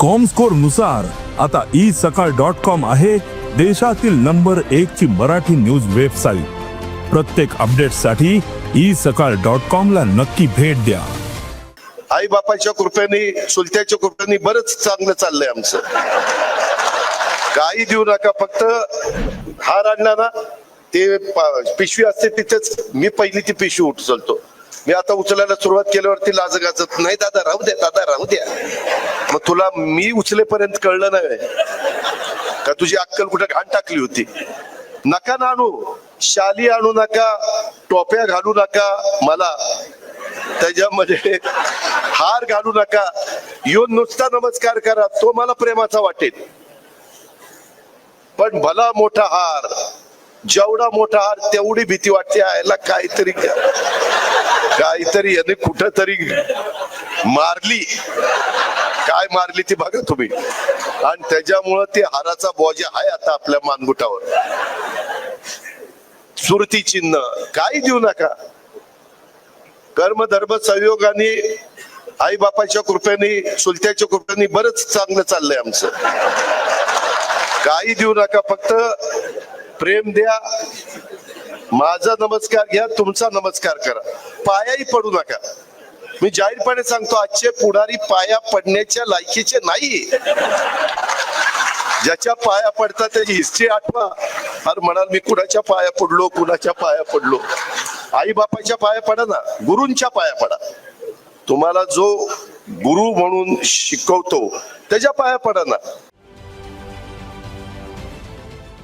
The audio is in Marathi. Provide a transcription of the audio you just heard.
कॉमस्कोरनुसार आता ई सकाळ डॉट कॉम आहे देशातील नंबर एक ची मराठी न्यूज वेबसाईट प्रत्येक अपडेटसाठी ई सकाळ डॉट कॉम ला नक्की भेट द्या. आई बापाच्या कृपेने सुलत्याच्या कृपेने बरंच चांगलं चाललंय आमचं. काही देऊ नका फक्त. हार आणला ना? ते पिशवी असते तिथेच. मी पहिली ती पिशवी उचलतो. मी आता उचलायला सुरुवात केल्यावरती लाज गाजत नाही दादा राहू द्या दादा राहू द्या मग तुला मी उचलेपर्यंत कळलं नव्हे का तुझी अक्कल कुठे घाण टाकली होती? नका ना आणू शाली आणू नका टोप्या घालू नका मला त्याच्यामध्ये हार घालू नका. येऊन नुसता नमस्कार करा तो मला प्रेमाचा वाटेल. पण भला मोठा हार जेवढा मोठा हार तेवढी भीती वाटते यायला काहीतरी काहीतरी याने कुठं तरी मारली. काय मारली ती बघा तुम्ही. आणि त्याच्यामुळं ते हाराचा बोजा आहे आता आपल्या मानगुटावर. सुरती चिन्ह. काही देऊ नका. कर्म धर्म संयोगाने आई बापाच्या कृपेने सुलत्याच्या कृपेने बरंच चांगलं चाललंय आमचं. काही देऊ नका. फक्त प्रेम द्या. माझा नमस्कार घ्या तुमचा नमस्कार करा. पायाही पडू नका. मी जाहीरपणे सांगतो आजचे पुढारी पाया पडण्याच्या लायकीचे नाही. ज्याच्या पाया पडतात त्याची हिस्ट्री आठवा. अरे म्हणाल मी कुणाच्या पाया पडलो कुणाच्या पाया पडलो? आई बापाच्या पाया पडा ना गुरूंच्या पाया पडा. तुम्हाला जो गुरु म्हणून शिकवतो त्याच्या पाया पडा ना.